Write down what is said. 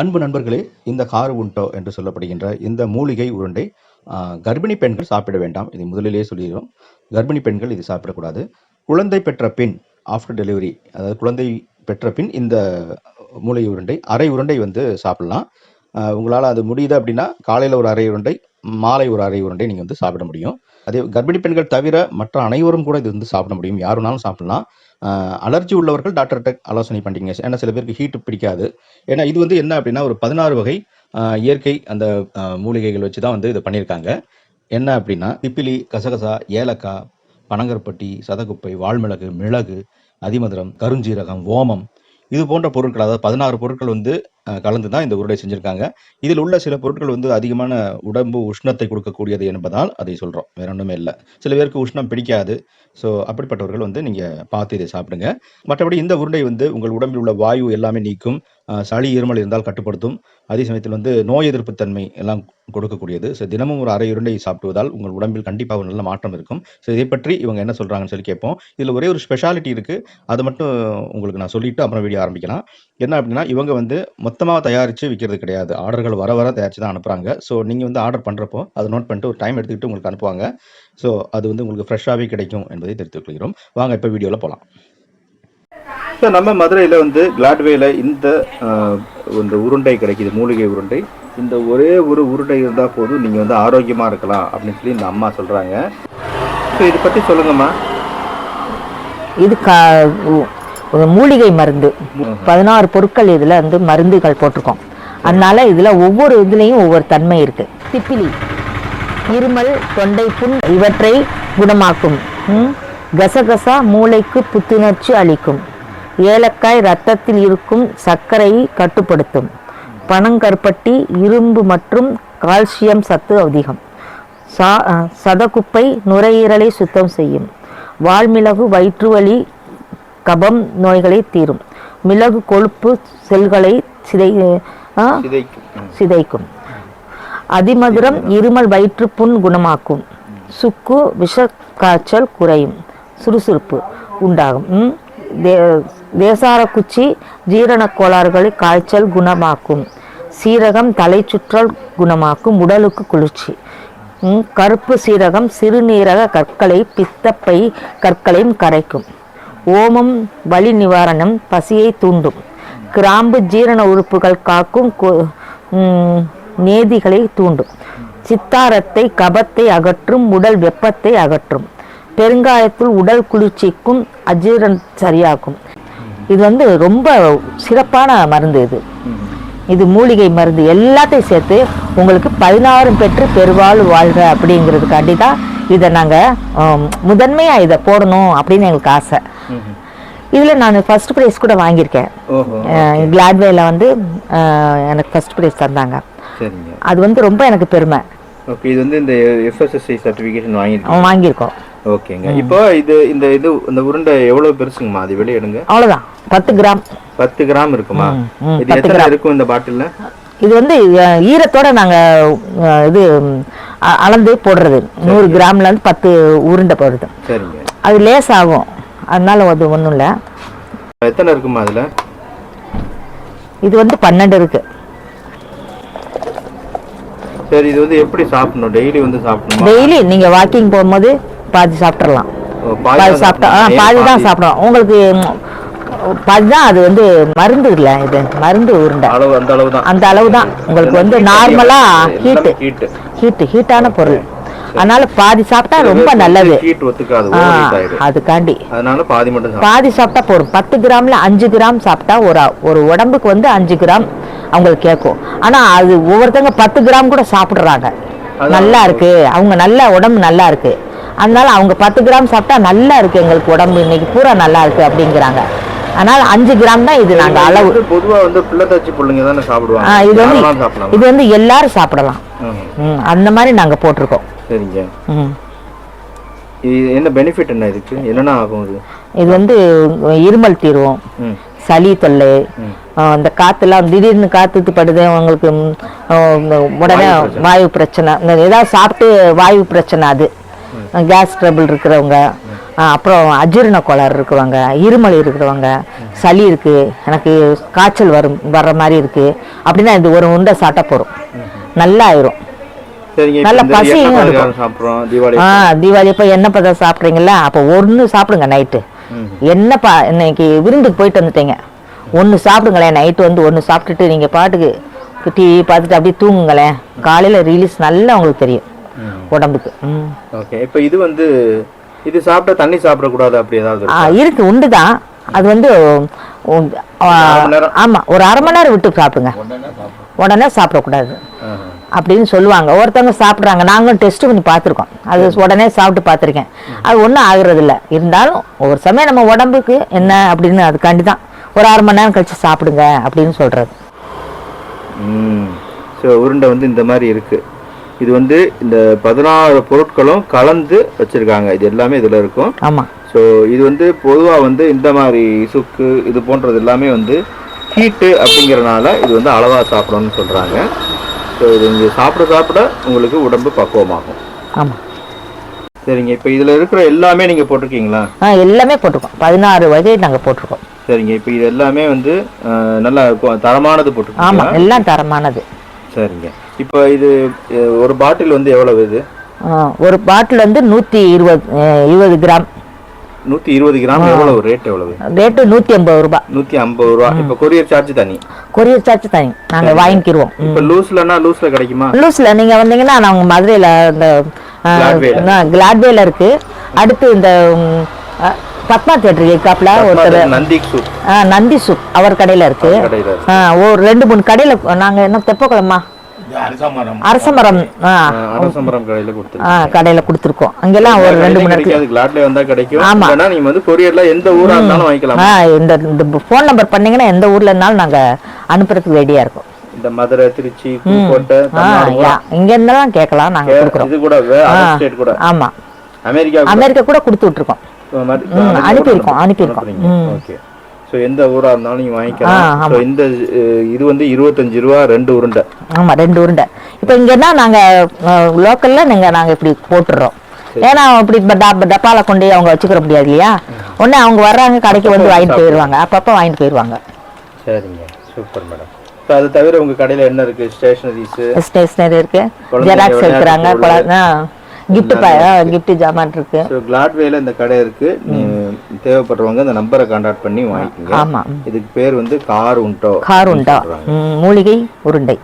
அன்பு நண்பர்களே இந்த கார் உண்டோ என்று சொல்லப்படுகின்ற இந்த மூலிகை உருண்டை கர்ப்பிணி பெண்கள் சாப்பிட வேண்டாம். இதை முதலிலேயே சொல்லிடுறோம். கர்ப்பிணி பெண்கள் இது சாப்பிடக்கூடாது. குழந்தை பெற்ற பின் ஆஃப்டர் டெலிவரி அதாவது குழந்தை பெற்ற பின் இந்த மூலிகை உருண்டை அரை உருண்டை வந்து சாப்பிடலாம். உங்களால் அது முடியுது அப்படின்னா காலையில் ஒரு அரை உருண்டை மாலை ஒரு அரை உருண்டை நீங்கள் வந்து சாப்பிட முடியும். அதே கர்ப்பிணி பெண்கள் தவிர மற்ற அனைவரும் கூட இது வந்து சாப்பிட முடியும். யாருனாலும் சாப்பிடலாம். அலர்ஜி உள்ளவர்கள் டாக்டர்கிட்ட ஆலோசனை பண்ணிட்டீங்க ஏன்னா சில பேருக்கு ஹீட் பிடிக்காது. ஏன்னா இது வந்து என்ன அப்படின்னா ஒரு பதினாறு வகை இயற்கை அந்த மூலிகைகள் வச்சு தான் வந்து இதை பண்ணியிருக்காங்க. என்ன அப்படின்னா பிப்பிலி கசகசா ஏலக்காய் பனங்கருப்பட்டி சதகுப்பை வால்மிளகு மிளகு அதிமதுரம் கருஞ்சீரகம் ஓமம் இது போன்ற பொருட்கள் அதாவது பதினாறு பொருட்கள் வந்து கலந்து தான் இந்த உருண்டை செஞ்சுருக்காங்க. இதில் உள்ள சில பொருட்கள் வந்து அதிகமான உடம்பு உஷ்ணத்தை கொடுக்கக்கூடியது என்பதால் அதை சொல்கிறோம் வேற ஒன்றுமே இல்லை. சில பேருக்கு உஷ்ணம் பிடிக்காது. ஸோ அப்படிப்பட்டவர்கள் வந்து நீங்கள் பார்த்து இதை சாப்பிடுங்க. மற்றபடி இந்த உருண்டை வந்து உங்கள் உடம்பில் உள்ள வாயு எல்லாமே நீக்கும். சளி இருமல் இருந்தால் கட்டுப்படுத்தும். அதே சமயத்தில் வந்து நோய் எதிர்ப்பு தன்மை எல்லாம் கொடுக்கக்கூடியது. ஸோ தினமும் ஒரு அரை உருண்டை சாப்பிடுவதால் உங்கள் உடம்பில் கண்டிப்பாக ஒரு நல்ல மாற்றம் இருக்கும். ஸோ இதை பற்றி இவங்க என்ன சொல்கிறாங்கன்னு சொல்லி கேட்போம். இதில் ஒரே ஒரு ஸ்பெஷாலிட்டி இருக்குது அதை மட்டும் உங்களுக்கு நான் சொல்லிட்டு அப்புறம் வீடியோ ஆரம்பிக்கலாம். என்ன அப்படின்னா இவங்க வந்து மொத்தமாக தயாரித்து விற்கிறது கிடையாது. ஆர்டர்கள் வர வர தயாரித்து தான் அனுப்புகிறாங்க ஸோ நீங்கள் வந்து ஆர்டர் பண்ணுறப்போ அதை நோட் பண்ணிட்டு ஒரு டைம் எடுத்துக்கிட்டு உங்களுக்கு அனுப்புவாங்க. ஸோ அது வந்து உங்களுக்கு ஃப்ரெஷ்ஷாகவே கிடைக்கும் என்பதை தெரிவித்துக் கொள்கிறோம். வாங்க இப்போ வீடியோவில் போகலாம் ஸோ நம்ம மதுரையில் வந்து கிளாட்வேல இந்த இந்த உருண்டை கிடைக்குது மூலிகை உருண்டை. இந்த ஒரே ஒரு உருண்டை இருந்தால் போதும் நீங்கள் வந்து ஆரோக்கியமாக இருக்கலாம் அப்படின்னு சொல்லி இந்த அம்மா சொல்கிறாங்க ஸோ இதை பற்றி சொல்லுங்கம்மா. இது கா ஒரு மூலிகை மருந்து. பதினாறு பொருட்கள் இதில் வந்து மருந்துகள் போட்டிருக்கோம். அதனால இதில் ஒவ்வொரு இதுலேயும் ஒவ்வொரு தன்மை இருக்கு. சிப்பிலி இருமல் தொண்டை புண் இவற்றை குணமாக்கும். கசகசா மூளைக்கு புத்துணர்ச்சி அளிக்கும். ஏலக்காய் ரத்தத்தில் இருக்கும் சர்க்கரையை கட்டுப்படுத்தும். பனங்கருப்பட்டி இரும்பு மற்றும் கால்சியம் சத்து அதிகம். சா அஹ், சதகுப்பை நுரையீரலை சுத்தம் செய்யும். வால்மிளகு வயிற்றுவலி கபம் நோய்களை தீரும். மிளகு கொழுப்பு செல்களை சிதை சிதைக்கும். அதிமதுரம் இருமல் வயிற்றுப்புண் குணமாக்கும். சுக்கு விஷ காய்ச்சல் குறையும். சுறுசுறுப்பு உண்டாகும். வேசார குச்சி ஜீரணக் கோளாறுகளை காய்ச்சல் குணமாக்கும். சீரகம் தலை சுற்றல் குணமாக்கும். உடலுக்கு குளிர்ச்சி. கருப்பு சீரகம் சிறுநீரக கற்களை பித்தப்பை கற்களையும் கரைக்கும். ஓமம் வலி நிவாரணம் பசியை தூண்டும். கிராம்பு ஜீரண உறுப்புகள் காக்கும் நேதிகளை தூண்டும். சித்தாரத்தை கபத்தை அகற்றும் உடல் வெப்பத்தை அகற்றும். பெருங்காயத்தில் உடல் குளிர்ச்சிக்கும் அஜீரணம் சரியாகும். இது வந்து ரொம்ப சிறப்பான மருந்து இது. இது மூலிகை மருந்து எல்லாத்தையும் சேர்த்து உங்களுக்கு பதினாறும் பெற்று பெருவாழ் வாழ்க அப்படிங்கிறதுக்காண்டி தான் இதை நாங்கள் முதன்மையாக இதை போடணும் அப்படின்னு எங்களுக்கு ஆசை. இதில் நான் ஃபர்ஸ்ட் ப்ரைஸ் கூட வாங்கியிருக்கேன். கிளாட்வேல வந்து எனக்கு ஃபர்ஸ்ட் ப்ரைஸ் தந்தாங்க. அது வந்து ரொம்ப எனக்கு பெருமை. ஓகே இது வந்து இந்த எஃப்எஸ்எஸ்ஐ சர்டிஃபிகேஷன் வாங்கியிருக்கீங்க அவன் வாங்கியிருக்கோம். ஓகேங்க. இப்போ இது இந்த இது இந்த உருண்டை எவ்வளவு பெருசுங்கம்மா? அது வெளியே எடுங்க. அவ்வளோதான் பத்து கிராம். பத்து கிராம் இருக்குமா? இது எத்தனை இருக்கும் இந்த பாட்டில்ல? இது வந்து ஈரத்தோட நாங்கள் இது அளந்து போடுறது. நூறு கிராம்ல இருந்து பத்து உருண்டை போடுறது. சரிங்க. அது லேஸ் ஆகும் அதனால அது ஒன்றும் இல்லை. எத்தனை இருக்குமா அதுல? இது வந்து பன்னெண்டு இருக்கு. சரி இது வந்து எப்படி சாப்பிடணும்? டெய்லி வந்து சாப்பிடணுமா? டெய்லி நீங்க வாக்கிங் போகும்போது பாதி சாப்பிட்றலாம் பாதி சாப்பிட்டா. பாதி தான் சாப்பிடணும். உங்களுக்கு பாதி தான் அது வந்து மருந்து இல்லை இது மருந்து உருண்டை. அந்த அளவு தான். உங்களுக்கு வந்து நார்மலா ஹீட்டு ஹீட் ஹீட்டு ஹீட்டான பொருள். அதனால பாதி சாப்பிட்டா ரொம்ப நல்லது. அதுக்காண்டி. பாதி பாதி சாப்பிட்டா போதும். பத்து கிராம்ல அஞ்சு கிராம் சாப்பிட்டா ஒரு ஒரு உடம்புக்கு வந்து அஞ்சு கிராம் அவங்களுக்கு கேட்கும். ஆனா அது ஒவ்வொருத்தங்க பத்து கிராம் கூட சாப்பிடுறாங்க. நல்லா இருக்கு. அவங்க நல்ல உடம்பு நல்லா இருக்கு. அதனால அவங்க பத்து கிராம் சாப்பிட்டா நல்லா இருக்கு எங்களுக்கு உடம்பு. இன்னைக்கு பூரா நல்லா இருக்கு அப்படிங்கிறாங்க. அதனால அஞ்சு கிராம் தான் இது நாங்க அளவு. இது பொதுவா வந்து பிள்ளை தச்சு பிள்ளைங்க தானே சாப்பிடுவாங்க. இது வந்து இது வந்து எல்லாரும் சாப்பிடலாம். அந்த மாதிரி நாங்க போட்டிருக்கோம். சரிங்க. இது என்ன பெனிஃபிட் என்ன இதுக்கு? என்னென்ன ஆகும் இது? இது வந்து இருமல் தீரும் ம். சளி தொல்லை. ம். ஆஹ் இந்த காத்துலாம் திடீர்னு காத்து படுது இந்த உடனே வாயு பிரச்சனை. ஏதாவது சாப்பிட்டு வாயு பிரச்சனை அது. கேஸ் ட்ரபிள் இருக்கிறவங்க அப்புறம் அஜீரண கோளாறு இருக்கிறவங்க இருமல் இருக்கிறவங்க சளி இருக்கு எனக்கு காய்ச்சல் வரும் வர்ற மாதிரி இருக்கு. அப்படின்னா இது ஒரு உண்டை சாப்பிட்டா போதும். நல்லா ஆயிரும். இப்ப நல்ல பசியும் ஆ தீபாவளி அப்போ எண்ணெய் பதம் சாப்பிட்றீங்களா அப்போ ஒன்று சாப்பிடுங்க நைட்டு. என்னப்பா இன்னைக்கு விருந்துக்கு போயிட்டு வந்துட்டீங்க. ஒன்று சாப்பிடுங்களேன் நைட்டு வந்து ஒன்று சாப்பிட்டுட்டு நீங்கள் பாட்டுக்கு டிவி பார்த்துட்டு அப்படியே தூங்குங்களேன். காலையில் ரிலீஸ் நல்லா உங்களுக்கு தெரியும். உடம்புக்கு. ம். ஓகே இப்போ இது வந்து இது சாப்பிட்டா தண்ணி சாப்பிடக்கூடாது அப்படி ஏதாவது ஆ இருக்கா? உண்டு தான் அது வந்து உம், ஆ, அரை மணி நேரம். ஆமா ஒரு அரை மணி நேரம் விட்டு சாப்பிடுங்க. உடனே சாப்பிடக்கூடாது. அப்படின்னு சொல்லுவாங்க. ஒருத்தவங்க சாப்பிட்றாங்க. நாங்களும் டெஸ்ட் பண்ணி பார்த்துருக்கோம். அது உடனே சாப்பிட்டு பார்த்துருக்கேன். அது ஒன்றும் ஆகுறது இல்ல இருந்தாலும் ஒரு சமயம் நம்ம உடம்புக்கு என்ன அப்படின்னு அதுக்காண்டி தான் ஒரு அரை மணி நேரம் கழிச்சு சாப்பிடுங்க அப்படின்னு சொல்றது. ம். ஸோ உருண்டை வந்து இந்த மாதிரி இருக்கு. இது வந்து இந்த பதினாறு பொருட்களும் கலந்து வச்சிருக்காங்க. இது எல்லாமே இதுல இருக்கும். ஆமா. ஸோ இது வந்து பொதுவாக வந்து இந்த மாதிரி சுக்கு இது போன்றது எல்லாமே வந்து ஹீட்டு அப்படிங்கிறனால இது வந்து அளவாக சாப்பிடணும்னு சொல்கிறாங்க ஸோ இது இங்கே சாப்பிட சாப்பிட உங்களுக்கு உடம்பு பக்குவமாகும். ஆமா. சரிங்க. இப்போ இதில் இருக்கிற எல்லாமே நீங்கள் போட்டிருக்கீங்களா? ஆ எல்லாமே போட்டிருக்கோம். பதினாறு வகை நாங்க போட்டிருக்கோம். சரிங்க. இப்போ இது எல்லாமே வந்து நல்லா கொ- தரமானது ஆமா. போட்டிருக்கீங்களா எல்லாம் தரமானது. சரிங்க. இப்போ இது ஒரு பாட்டில் வந்து எவ்வளவு இது? ஒரு பாட்டில் வந்து நூற்றி இருபது இருபது கிராம். நூற்றி இருபது கிராம் எவ்வளவு ரேட் எவ்வளவு? ரேட்டு நூற்றி ஐம்பது ரூபாய் நூற்றி ஐம்பது ரூபா. இப்போ கொரியர் சார்ஜ் தனி. கொரியர் சார்ஜ் தனி. நாங்க வாங்கிக்கிருவோம். இப்போ லூஸ்லன்னா லூஸ்ல கிடைக்குமா? லூஸ்ல நீங்க வந்தீங்கன்னா நாங்க மதுரையில இந்த. கிளாட்வேல இருக்கு. அடுத்து இந்த பத்மா தேட்டர் இருக்காப்ல ஒருத்தர். நந்தி சூப். நந்தி சூப். அவர் கடையில இருக்கு. ஒரு ரெண்டு மூணு கடையில நாங்க என்ன தெப்பக்குளமா? அரசமரம். ஆ, அரசமரம் கடையில கொடுத்துருக்கோம். கடையில கொடுத்துருக்கோம். அங்கெல்லாம் ஒரு ரெண்டு மூணு வந்தா கிடைக்கும். ஆமா. இல்லைன்னா நீங்க வந்து கொரியர்ல எந்த ஊரா இருந்தாலும் வாங்கிக்கலாம். இந்த ஃபோன் நம்பர் பண்ணீங்கன்னா எந்த ஊர்ல இருந்தாலும் நாங்க அனுப்புறதுக்கு ரெடியா இருக்கோம். இந்த மதுரை திருச்சி புதுக்கோட்டை இங்க இருந்தாலும் கேட்கலாம் நாங்க கொடுக்குறோம். இது கூட ஸ்டேட் கூட. ஆமா. அமெரிக்கா அமெரிக்கா கூட கொடுத்து விட்டுருக்கோம். அனுப்பியிருக்கோம், அனுப்பியிருக்கோம். ஓகே ஸோ எந்த ஊரா இருந்தாலும் நீங்க ஆ, வாங்கிக்கலாம். ஸோ இந்த இது வந்து இருபத்தஞ்சு ரூபா ரெண்டு உருண்டை. ஆமா ரெண்டு உருண்டை. இப்போ இங்கன்னா நாங்க லோக்கல்ல நீங்க நாங்க இப்படி போட்டுடுறோம். ஏன்னா இப்படி இப்ப டப்ப- டப்பால கொண்டு அவங்க வச்சுக்கிற முடியாது இல்லையா? உடனே அவங்க வர்றாங்க கடைக்கு வந்து வாங்கிட்டு போயிடுவாங்க அப்பப்போ வாங்கிட்டு போயிடுவாங்க சரிங்க. Super madam. ஸோ அது தவிர உங்க கடையில என்ன இருக்கு? ஸ்டேஷனரிஸ்? ஸ்டேஷனரி இருக்கு. குழந்தைங்க ஜெராக்ஸ் இருக்கிறாங்க. கிஃப்ட் கிஃப்ட் ஜாமான் இருக்கு. ஸோ கிளாட்வேல இந்த கடை இருக்கு. தேவைப்படுறவங்க இந்த நம்பரை கான்டாக்ட் பண்ணி வாங்கிக்கோங்க. ஆமா. இதுக்கு பேர் வந்து கார் உண்டோ கார் உண்டா? மூலிகை உருண்டை.